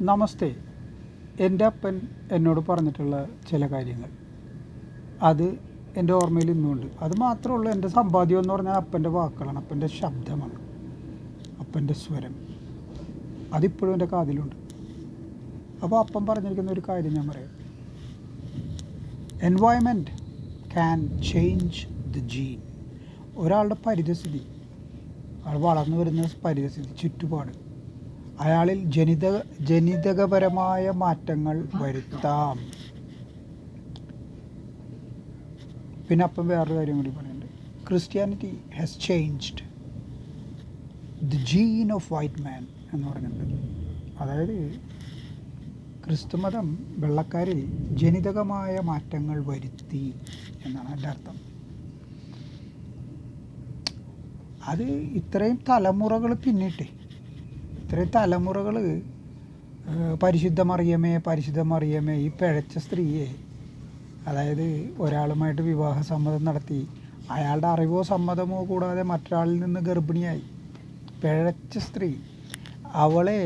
നമസ്തേ. എന്റെ അപ്പൻ എന്നോട് പറഞ്ഞിട്ടുള്ള ചില കാര്യങ്ങൾ. അത് എന്റെ ഓർമ്മയിൽ ഇന്നുണ്ട്. അത് മാത്രമുള്ള എന്റെ സമ്പാദ്യം എന്ന് പറഞ്ഞാൽ അപ്പന്റെ വാക്കുകളാണ്. അപ്പന്റെ ശബ്ദമാണ്. അപ്പന്റെ സ്വരം. അതിപ്പോഴും എന്റെ കാതിലുണ്ട്. അപ്പോൾ അപ്പം പറഞ്ഞിരിക്കുന്ന ഒരു കാര്യം ഞാൻ പറയാം. Environment can change the gene ഒരാളുടെ പരിതസ്ഥിതി വളർന്നു വരുന്ന പരിതസ്ഥിതി ചുറ്റുപാട് അയാളിൽ ജനിത ജനിതകപരമായ മാറ്റങ്ങൾ വരുത്താം. പിന്നെ അപ്പം വേറൊരു കാര്യം കൂടി പറയുന്നുണ്ട്. Christianity has changed the gene of white man എന്ന് പറഞ്ഞിട്ടുണ്ട് അതായത് ക്രിസ്തുമതം വെള്ളക്കാരിൽ ജനിതകമായ മാറ്റങ്ങൾ വരുത്തി എന്നാണ് എന്റെ അർത്ഥം. അത് ഇത്രയും തലമുറകൾ പിന്നിട്ടേ ഇത്രയും തലമുറകൾ പരിശുദ്ധ മറിയമേ പരിശുദ്ധ മറിയമേ ഈ പിഴച്ച സ്ത്രീയെ അതായത് ഒരാളുമായിട്ട് വിവാഹ സമ്മതം നടത്തി അയാളുടെ അറിവോ സമ്മതമോ കൂടാതെ മറ്റൊരാളിൽ നിന്ന് ഗർഭിണിയായി പിഴച്ച സ്ത്രീ അവളെ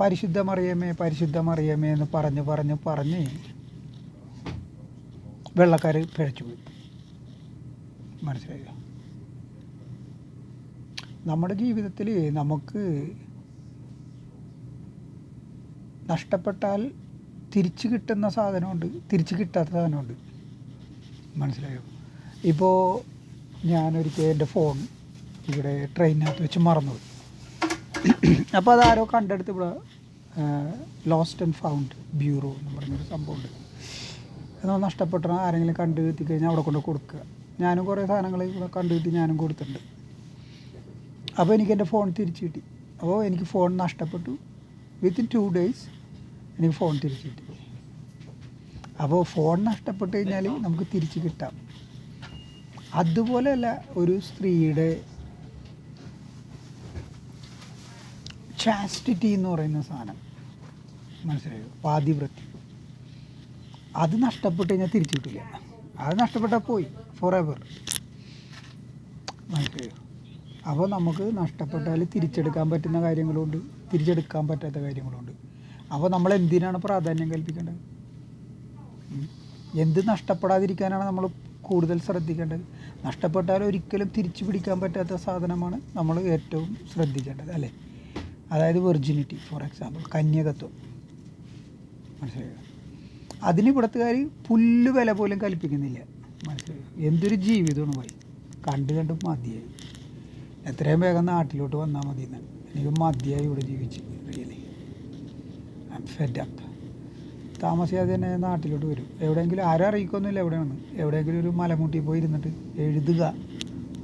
പരിശുദ്ധ മറിയമേ പരിശുദ്ധ മറിയമേ എന്ന് പറഞ്ഞ് പറഞ്ഞ് പറഞ്ഞ് വെള്ളക്കാർ പിഴച്ചു പോയി. മനസ്സിലായോ? നമ്മുടെ ജീവിതത്തിൽ നമുക്ക് നഷ്ടപ്പെട്ടാൽ തിരിച്ചു കിട്ടുന്ന സാധനമുണ്ട്. തിരിച്ചു കിട്ടാത്ത സാധനമുണ്ട്. മനസ്സിലായോ? ഇപ്പോൾ ഞാനൊരിക്കൽ എന്റെ ഫോൺ ഇവിടെ ട്രെയിനകത്ത് വെച്ച് മറന്നുപോയി. അപ്പോൾ അതാരോ കണ്ടെടുത്ത് ഇവിടെ ലോസ്റ്റ് ആൻഡ് ഫൗണ്ട് ബ്യൂറോ എന്ന് പറഞ്ഞൊരു സംഭവമുണ്ട്. എന്നാൽ നഷ്ടപ്പെട്ട ആരെങ്കിലും കണ്ടു കിട്ടി കഴിഞ്ഞാൽ അവിടെ കൊണ്ട് കൊടുക്കുക. ഞാനും കുറേ സാധനങ്ങൾ ഇവിടെ കണ്ടു കിട്ടി ഞാനും കൊടുത്തിട്ടുണ്ട്. അപ്പോൾ എനിക്ക് എന്റെ ഫോൺ തിരിച്ചു കിട്ടി. അപ്പോൾ എനിക്ക് ഫോൺ നഷ്ടപ്പെട്ടു. വിത്തിൻ ടു ഡേയ്സ് എനിക്ക് ഫോൺ തിരിച്ചു കിട്ടി അപ്പോൾ ഫോൺ നഷ്ടപ്പെട്ട് കഴിഞ്ഞാൽ നമുക്ക് തിരിച്ച് കിട്ടാം. അതുപോലെയല്ല ഒരു സ്ത്രീയുടെ ചാസ്റ്റിറ്റി എന്ന് പറയുന്ന സാധനം. മനസ്സിലായോ? പാതിവൃത്തി. അത് നഷ്ടപ്പെട്ട് കഴിഞ്ഞാൽ തിരിച്ചു കിട്ടില്ല അത് നഷ്ടപ്പെട്ടാൽ പോയി. ഫോർ എവർ മനസ്സിലായോ? അപ്പോൾ നമുക്ക് നഷ്ടപ്പെട്ടാൽ തിരിച്ചെടുക്കാൻ പറ്റുന്ന കാര്യങ്ങളുണ്ട്. തിരിച്ചെടുക്കാൻ പറ്റാത്ത കാര്യങ്ങളുണ്ട്. അപ്പോൾ നമ്മൾ എന്തിനാണ് പ്രാധാന്യം കൽപ്പിക്കേണ്ടത്? എന്ത് നഷ്ടപ്പെടാതിരിക്കാനാണ് നമ്മൾ കൂടുതൽ ശ്രദ്ധിക്കേണ്ടത്? നഷ്ടപ്പെട്ടാൽ ഒരിക്കലും തിരിച്ചു പിടിക്കാൻ പറ്റാത്ത സാധനമാണ് നമ്മൾ ഏറ്റവും ശ്രദ്ധിക്കേണ്ടത് അല്ലേ? അതായത് വെർജിനിറ്റി ഫോർ എക്സാമ്പിൾ കന്യകത്വം. മനസ്സിലായോ? അതിന് ഇവിടത്തുകാർ പുല്ല് വില പോലും കൽപ്പിക്കുന്നില്ല. മനസ്സിലായോ? എന്തൊരു ജീവിതമാണ് പോയി കണ്ട് കണ്ട് മതിയായി. എത്രയും വേഗം നാട്ടിലോട്ട് വന്നാൽ മതി എന്നാണ് എനിക്ക് മതിയായി ഇവിടെ ജീവിച്ച്. ഫെഡ് താമസിയാതെ തന്നെ നാട്ടിലോട്ട് വരും. എവിടെയെങ്കിലും ആരും അറിയിക്കൊന്നുമില്ല എവിടെയാണ് എവിടെയെങ്കിലും ഒരു മലമുട്ടി പോയി ഇരുന്നിട്ട് എഴുതുക.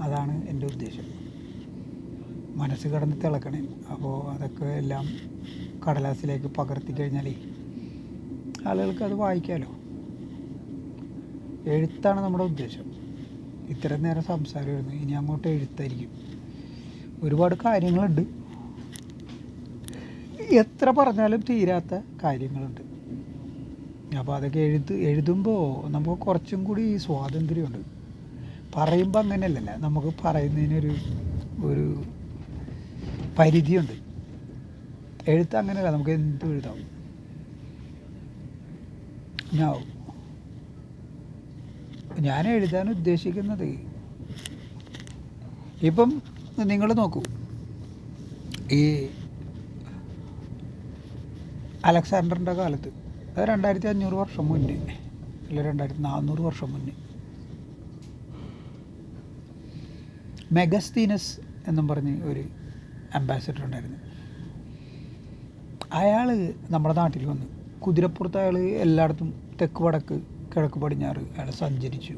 അതാണ് എന്റെ ഉദ്ദേശം. മനസ്സ് കടന്ന് തിളക്കണേ. അപ്പോൾ അതൊക്കെ എല്ലാം കടലാസിലേക്ക് പകർത്തി കഴിഞ്ഞാലേ ആളുകൾക്ക് അത് വായിക്കാമല്ലോ എഴുത്താണ് നമ്മുടെ ഉദ്ദേശം. ഇത്രയും നേരം സംസാരമായിരുന്നു ഇനി അങ്ങോട്ട് എഴുത്തായിരിക്കും. ഒരുപാട് കാര്യങ്ങളുണ്ട്. എത്ര പറഞ്ഞാലും തീരാത്ത കാര്യങ്ങളുണ്ട്. അപ്പോൾ അതൊക്കെ എഴുത്ത് എഴുതുമ്പോൾ നമുക്ക് കുറച്ചും കൂടി സ്വാതന്ത്ര്യമുണ്ട്. പറയുമ്പോൾ അങ്ങനെയല്ലല്ല നമുക്ക് പറയുന്നതിനൊരു ഒരു പരിധിയുണ്ട്. എഴുത്ത് അങ്ങനെയല്ല നമുക്ക് എന്തും എഴുതാം? ഞാൻ ഞാൻ എഴുതാൻ ഉദ്ദേശിക്കുന്നത് ഇപ്പം നിങ്ങൾ നോക്കൂ ഈ അലക്സാണ്ടറിന്റെ കാലത്ത്. അത് രണ്ടായിരത്തി അഞ്ഞൂറ് വർഷം മുന്നേ. അല്ല രണ്ടായിരത്തി നാനൂറ് വർഷം മുന്നേ. മെഗസ്തീനസ് എന്നും പറഞ്ഞ് ഒരു അംബാസിഡർ ഉണ്ടായിരുന്നു. അയാൾ നമ്മുടെ നാട്ടിൽ വന്ന് കുതിരപ്പുറത്ത് അയാൾ എല്ലായിടത്തും തെക്ക് വടക്ക് കിഴക്ക് പടിഞ്ഞാറ് അയാൾ സഞ്ചരിച്ചു.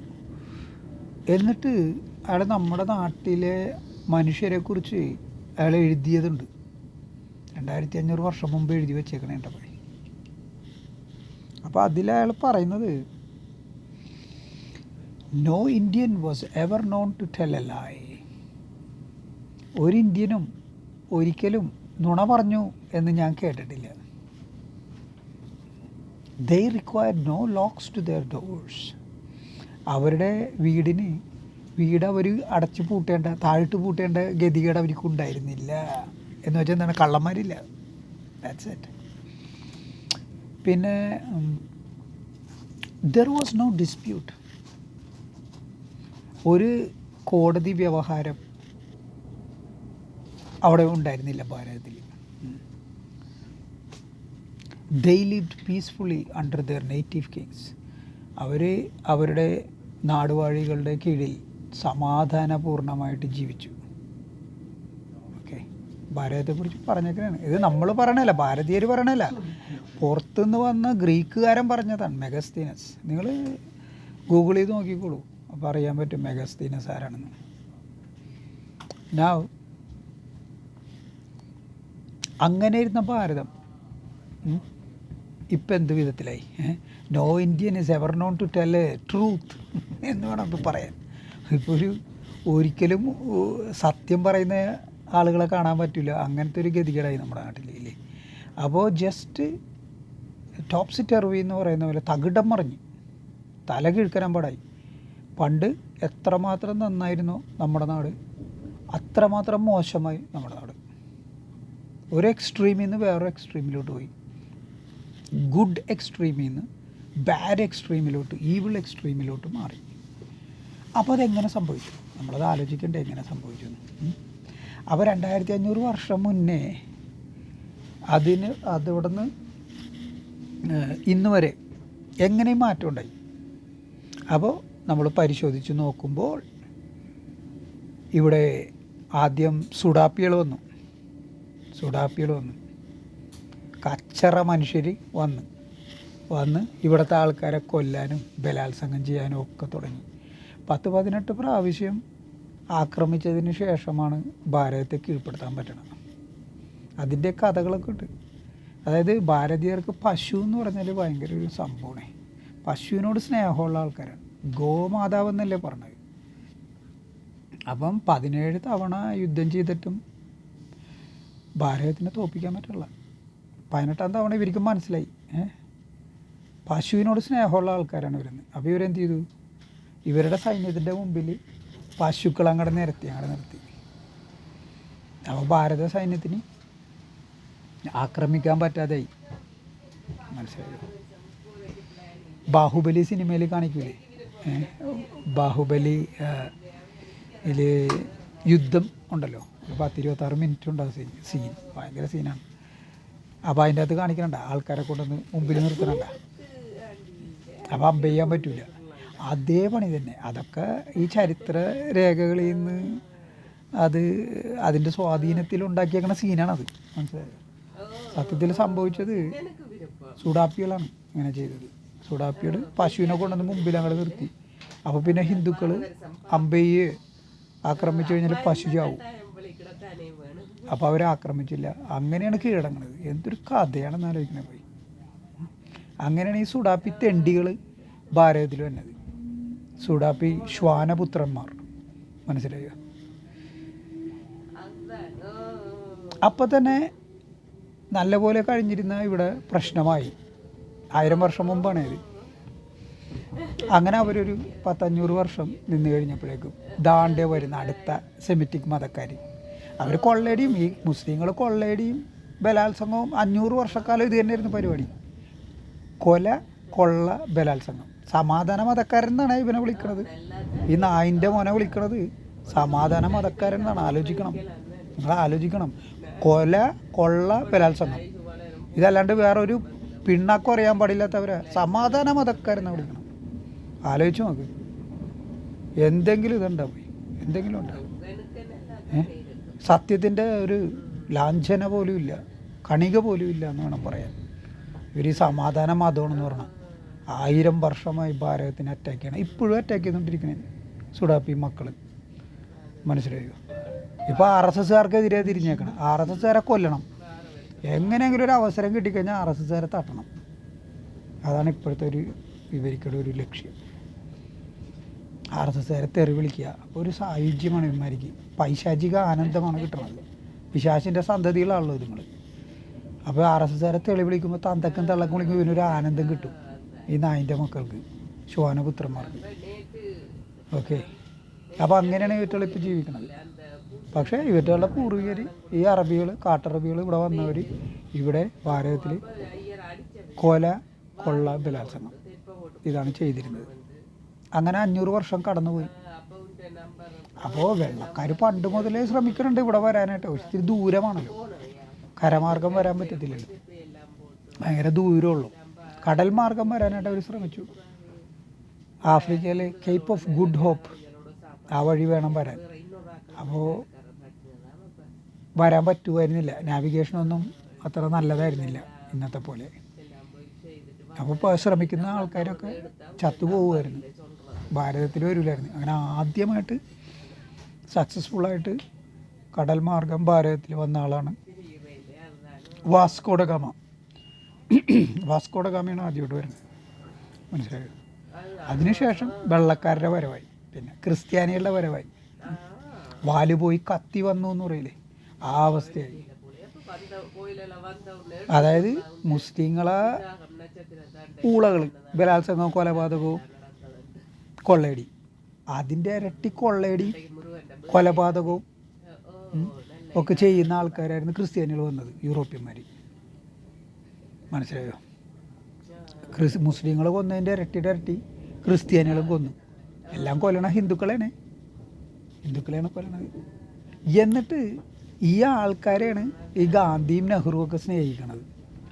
എന്നിട്ട് അയാൾ നമ്മുടെ നാട്ടിലെ മനുഷ്യരെക്കുറിച്ച് അയാൾ എഴുതിയതുണ്ട്. രണ്ടായിരത്തി അഞ്ഞൂറ് വർഷം മുമ്പ് എഴുതി വെച്ചേക്കണേ എന്റെ പണി അപ്പോൾ അതിൽ അയാൾ പറയുന്നത് no Indian was ever known to tell a lie ഒരു ഇന്ത്യനും ഒരിക്കലും നുണ പറഞ്ഞു എന്ന് ഞാൻ കേട്ടിട്ടില്ല. They require no locks to their doors അവരുടെ വീടിന് വീട് അവർ അടച്ചു പൂട്ടേണ്ട താഴിട്ട് പൂട്ടേണ്ട ഗതികേട് അവർക്ക് ഉണ്ടായിരുന്നില്ല. എന്ന് വെച്ചാൽ എന്താണ്? കള്ളന്മാരില്ല. ദാറ്റ്സ് ഇറ്റ് പിന്നെ ദർ വാസ് നോ ഡിസ്പ്യൂട്ട് ഒരു കോടതി വ്യവഹാരം അവിടെ ഉണ്ടായിരുന്നില്ല ഭാരതത്തിൽ. They lived peacefully under their native kings അവർ അവരുടെ നാടുവാഴികളുടെ കീഴിൽ സമാധാനപൂർണമായിട്ട് ജീവിച്ചു. ഭാരതത്തെക്കുറിച്ച് പറഞ്ഞേക്കാണ് ഇത് നമ്മൾ പറയണല്ല ഭാരതീയർ പറയണല്ല പുറത്തുനിന്ന് വന്ന ഗ്രീക്കുകാരൻ പറഞ്ഞതാണ് മെഗസ്തീനസ്. നിങ്ങൾ ഗൂഗിൾ ചെയ്ത് നോക്കിക്കോളൂ. അപ്പോൾ അറിയാൻ പറ്റും മെഗസ്തീനസ് ആരാണെന്ന്. ഞാൻ അങ്ങനെ ഇരുന്ന ഭാരതം ഇപ്പം എന്ത് വിധത്തിലായി? No Indian is ever known to tell a truth എന്ന് വേണം ഇപ്പോൾ പറയാൻ. ഇപ്പോൾ ഒരു ഒരിക്കലും സത്യം പറയുന്ന ആളുകളെ കാണാൻ പറ്റില്ല. അങ്ങനത്തെ ഒരു ഗതികേടായി നമ്മുടെ നാട്ടിൽ ഇല്ലേ? അപ്പോൾ ജസ്റ്റ് ടോപ്സി ടെർവി എന്ന് പറയുന്ന പോലെ തകിടം മറിഞ്ഞ് തല കിഴക്കനം പാടായി. പണ്ട് എത്രമാത്രം നന്നായിരുന്നു നമ്മുടെ നാട് അത്രമാത്രം മോശമായി നമ്മുടെ നാട്. ഒരു എക്സ്ട്രീമിൽ നിന്ന് വേറൊരു എക്സ്ട്രീമിലോട്ട് പോയി. ഗുഡ് എക്സ്ട്രീമിൽ നിന്ന് ബാഡ് എക്സ്ട്രീമിലോട്ട് ഈവിൾ എക്സ്ട്രീമിലോട്ട് മാറി. അപ്പോൾ അതെങ്ങനെ സംഭവിച്ചു? നമ്മളത് ആലോചിക്കേണ്ടത് എങ്ങനെ സംഭവിച്ചു. അപ്പോൾ രണ്ടായിരത്തി അഞ്ഞൂറ് വർഷം മുന്നേ അതിന് അതിവിടെ നിന്ന് ഇന്ന് വരെ എങ്ങനെ മാറ്റം ഉണ്ടായി. അപ്പോൾ നമ്മൾ പരിശോധിച്ച് നോക്കുമ്പോൾ ഇവിടെ ആദ്യം സുഡാപ്പികൾ വന്നു. സുഡാപ്പികൾ വന്നു. കച്ചറ മനുഷ്യർ വന്ന്. വന്ന് ഇവിടുത്തെ ആൾക്കാരെ കൊല്ലാനും ബലാത്സംഗം ചെയ്യാനും ഒക്കെ തുടങ്ങി. പത്ത് പതിനെട്ട് പ്രാവശ്യം ആക്രമിച്ചതിന് ശേഷമാണ് ഭാരതത്തെ കീഴ്പ്പെടുത്താൻ പറ്റണത്. അതിന്റെ കഥകളൊക്കെ ഉണ്ട്. അതായത് ഭാരതീയർക്ക് പശു എന്ന് പറഞ്ഞാൽ ഭയങ്കര ഒരു സംഭവമാണ്. പശുവിനോട് സ്നേഹമുള്ള ആൾക്കാരാണ്. ഗോമാതാവ് എന്നല്ലേ പറഞ്ഞത്. അപ്പം പതിനേഴ് തവണ യുദ്ധം ചെയ്തിട്ടും ഭാരതത്തിനെ തോപ്പിക്കാൻ പറ്റില്ല. പതിനെട്ടാം തവണ ഇവർക്ക് മനസ്സിലായി. പശുവിനോട് സ്നേഹമുള്ള ആൾക്കാരാണ് വരുന്നത് അപ്പോൾ ഇവരെന്ത് ചെയ്തു? ഇവരുടെ സൈന്യത്തിന്റെ മുമ്പിൽ പശുക്കൾ അങ്ങോട്ട് നിരത്തി അങ്ങോട്ട് നിർത്തി അപ്പോൾ ഭാരത സൈന്യത്തിന് ആക്രമിക്കാൻ പറ്റാതായി. മനസ്സിലായോ? ബാഹുബലി സിനിമയിൽ കാണിക്കൂലേ? ബാഹുബലി ഇതിൽ യുദ്ധം ഉണ്ടല്ലോ. ഒരു പത്തിരുപത്താറ് മിനിറ്റ് ഉണ്ടാവും സീൻ സീൻ. ഭയങ്കര സീനാണ്. അപ്പോൾ അതിന്റെ അകത്ത് കാണിക്കണ്ട ആൾക്കാരെ കൊണ്ടുവന്ന് മുമ്പിൽ നിർത്തണണ്ട. അപ്പോൾ അമ്പ ചെയ്യാൻ പറ്റില്ല അതേ പണി തന്നെ. അതൊക്കെ ഈ ചരിത്ര രേഖകളിൽ നിന്ന് അത് അതിന്റെ സ്വാധീനത്തിൽ സീനാണ് അത് മനസ്സിലായത് സത്യത്തിൽ സംഭവിച്ചത് സുഡാപ്പികളാണ് ഇങ്ങനെ ചെയ്തത്. സുഡാപ്പികൾ പശുവിനെ കൊണ്ടുവന്ന് മുമ്പിൽ അങ്ങോട്ട് നിർത്തി. അപ്പോൾ പിന്നെ ഹിന്ദുക്കൾ അമ്പയെ ആക്രമിച്ചു കഴിഞ്ഞാൽ പശു ചാവും. അപ്പോൾ അവരെ ആക്രമിച്ചില്ല. അങ്ങനെയാണ് കീഴടങ്ങുന്നത് എന്തൊരു കഥയാണെന്ന് ആലോചിക്കുന്നത് പോയി. അങ്ങനെയാണ് ഈ സുഡാപ്പി തെണ്ടികൾ ഭാരതത്തിൽ വന്നത്. സുഡാപ്പി ശ്വാനപുത്രന്മാർ. മനസ്സിലായോ? അപ്പം തന്നെ നല്ലപോലെ കഴിഞ്ഞിരുന്ന ഇവിടെ പ്രശ്നമായി. ആയിരം വർഷം മുമ്പാണ് ഇത് അങ്ങനെ അവരൊരു പത്തഞ്ഞൂറ് വർഷം നിന്ന് കഴിഞ്ഞപ്പോഴേക്കും ദാണ്ടെ വരുന്ന അടുത്ത സെമിറ്റിക് മതക്കാർ അവർ കൊള്ളയടിയും ഈ മുസ്ലിങ്ങൾ കൊള്ളയടിയും ബലാത്സംഗവും അഞ്ഞൂറ് വർഷക്കാലം ഇത് തന്നെയായിരുന്നു പരിപാടി. കൊല കൊള്ള ബലാത്സംഗം. സമാധാന മതക്കാരൻ എന്നാണ് ഇവനെ വിളിക്കണത്. ഈ നായിന്റെ മോനെ വിളിക്കണത് സമാധാന മതക്കാരൻ എന്നാണ്. ആലോചിക്കണം. നിങ്ങൾ ആലോചിക്കണം. കൊല കൊള്ള ബലാത്സംഗം. ഇതല്ലാണ്ട് വേറൊരു പിണ്ണാക്കം അറിയാൻ പാടില്ലാത്തവരെ സമാധാന മതക്കാരെന്ന് വിളിക്കണം ആലോചിച്ച് നോക്ക്. എന്തെങ്കിലും ഇതുണ്ടാവും. എന്തെങ്കിലും ഉണ്ടാവും. സത്യത്തിന്റെ ഒരു ലാഞ്ചന പോലും ഇല്ല. കണിക പോലും ഇല്ല എന്ന് വേണം പറയാൻ. ഇവർ ഈ സമാധാന മതമാണെന്ന് പറഞ്ഞാൽ. ആയിരം വർഷമായി ഭാരതത്തിനെ അറ്റാക്ക് ചെയ്യണം. ഇപ്പോഴും അറ്റാക്ക് ചെയ്തുകൊണ്ടിരിക്കണേ സുഡാപ്പി മക്കൾ മനസ്സിലായോ? ഇപ്പോൾ ആർ എസ് എസ്സുകാർക്കെതിരെ തിരിഞ്ഞേക്കണം. ആർ എസ് എസ്സുകാരെ കൊല്ലണം. എങ്ങനെയെങ്കിലും ഒരു അവസരം കിട്ടിക്കഴിഞ്ഞാൽ ആർ എസ് എസ്സുകാരെ തട്ടണം. അതാണ് ഇപ്പോഴത്തെ ഒരു ഇവർക്കുടെ ഒരു ലക്ഷ്യം. ആർ എസ് എസ്സുകാരെ തെറി വിളിക്കുക. അപ്പോൾ ഒരു സായുജ്യമാണ് ഇവന്മാർക്ക്. പൈശാചിക ആനന്ദമാണ് കിട്ടുന്നത് പിശാചിന്റെ സന്തതികളാണല്ലോ ഇതുങ്ങൾ അപ്പോൾ ആർ എസ് എസ്സുകാരെ തെളി വിളിക്കുമ്പോൾ തന്തക്കും തള്ളക്കും വിളിക്കുമ്പോൾ ഇവനൊരു ആനന്ദം കിട്ടും. ഈ നായിന്റെ മക്കൾക്ക്. ശ്വാനപുത്രന്മാർക്ക് ഓക്കെ. അപ്പോൾ അങ്ങനെയാണ് ഇവറ്റുകൾ ഇപ്പോൾ ജീവിക്കുന്നത് പക്ഷേ ഇവറ്റുകളുടെ പൂർവികർ ഈ അറബികൾ കാട്ടറബികൾ ഇവിടെ വന്നവർ ഇവിടെ ഭാരതത്തിൽ കൊല കൊള്ള ബലാത്സംഗം ഇതാണ് ചെയ്തിരുന്നത്. അങ്ങനെ അഞ്ഞൂറ് വർഷം കടന്നുപോയി. അപ്പോൾ വെള്ളക്കാർ പണ്ട് മുതലേ ശ്രമിക്കുന്നുണ്ട് ഇവിടെ വരാനായിട്ട്. പക്ഷെ ദൂരമാണല്ലോ. കരമാർഗം വരാൻ പറ്റത്തില്ലല്ലോ. ഭയങ്കര ദൂരമുള്ളൂ. കടൽ മാർഗം വരാനായിട്ട് അവർ ശ്രമിച്ചു. ആഫ്രിക്കയിലെ കേപ്പ് ഓഫ് ഗുഡ് ഹോപ്പ് ആ വഴി വേണം വരാൻ. അപ്പോൾ വരാൻ പറ്റുമായിരുന്നില്ല. നാവിഗേഷനൊന്നും അത്ര നല്ലതായിരുന്നില്ല ഇന്നത്തെ പോലെ. അപ്പോൾ ശ്രമിക്കുന്ന ആൾക്കാരൊക്കെ ചത്തുപോകുമായിരുന്നു ഭാരതത്തിൽ വരില്ലായിരുന്നു. അങ്ങനെ ആദ്യമായിട്ട് സക്സസ്ഫുള്ളായിട്ട് കടൽ മാർഗം ഭാരതത്തിൽ വന്ന ആളാണ് വാസ്കോഡഗാമ ഗാമയാണ് ആദ്യമായിട്ട് വരുന്നത്. മനസ്സിലായോ? അതിനുശേഷം വെള്ളക്കാരുടെ വരവായി. പിന്നെ ക്രിസ്ത്യാനികളുടെ വരവായി. വാൽ പോയി കത്തി വന്നു എന്ന് പറയില്ലേ? ആ അവസ്ഥയായി. അതായത് മുസ്ലിങ്ങളെ ഊളകൾ ബലാത്സംഗവും കൊലപാതകവും കൊള്ളയടി. അതിന്റെ ഇരട്ടി കൊള്ളയടി കൊലപാതകവും ഒക്കെ ചെയ്യുന്ന ആൾക്കാരായിരുന്നു ക്രിസ്ത്യാനികൾ വന്നത് യൂറോപ്യന്മാർ മനസ്സിലായോ? ക്രിസ് മുസ്ലിങ്ങൾ കൊന്നതിന്റെ ഇരട്ടിയുടെ ഇരട്ടി ക്രിസ്ത്യാനികളും കൊന്നു. എല്ലാം കൊല്ലണ ഹിന്ദുക്കളാണ് ഹിന്ദുക്കളെയാണ് കൊല്ലണത്. എന്നിട്ട് ഈ ആൾക്കാരെയാണ് ഈ ഗാന്ധിയും നെഹ്റുവും ഒക്കെ സ്നേഹിക്കണത്.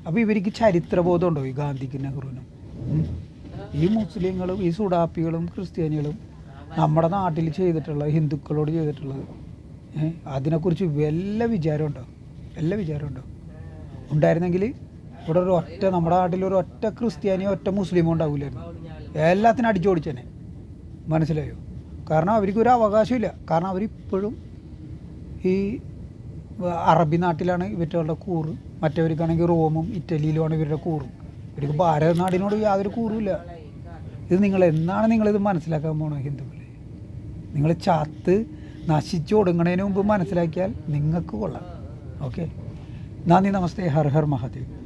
അപ്പോൾ ഇവർക്ക് ചരിത്രബോധം ഉണ്ടോ ഈ ഗാന്ധിക്കും നെഹ്റുവിനും? ഈ മുസ്ലിങ്ങളും ഈ സുഡാപ്പികളും ക്രിസ്ത്യാനികളും നമ്മുടെ നാട്ടിൽ ചെയ്തിട്ടുള്ളത് ഹിന്ദുക്കളോട് ചെയ്തിട്ടുള്ളത്? അതിനെക്കുറിച്ച് വല്ല വിചാരമുണ്ടോ? വല്ല വിചാരമുണ്ടോ? ഉണ്ടായിരുന്നെങ്കിൽ ഇവിടെ ഒരു ഒറ്റ നമ്മുടെ നാട്ടിൽ ഒരു ഒറ്റ ക്രിസ്ത്യാനിയോ ഒറ്റ മുസ്ലിമോ ഉണ്ടാവില്ലായിരുന്നു. എല്ലാത്തിനും അടിച്ചോടിച്ചേനെ മനസ്സിലായോ? കാരണം അവർക്ക് ഒരു അവകാശമില്ല. കാരണം അവരിപ്പോഴും ഈ അറബി നാട്ടിലാണ് ഇവറ്റകളുടെ കൂറ്. മറ്റവർക്കാണെങ്കിൽ റോമും ഇറ്റലിയിലുമാണ് ഇവരുടെ കൂറും. ഇവർക്ക് ഭാരത നാടിനോട് യാതൊരു കൂറുമില്ല. ഇത് നിങ്ങൾ എന്നാണ് നിങ്ങളിത് മനസ്സിലാക്കാൻ പോണത് ഹിന്ദുക്കളെ? നിങ്ങൾ ചാത്ത് നശിച്ചു ഒടുങ്ങണതിന് മുമ്പ് മനസ്സിലാക്കിയാൽ നിങ്ങൾക്ക് കൊള്ളാം. ഓക്കെ? നന്ദി നമസ്തേ. ഹർ ഹർ മഹാദേവ്.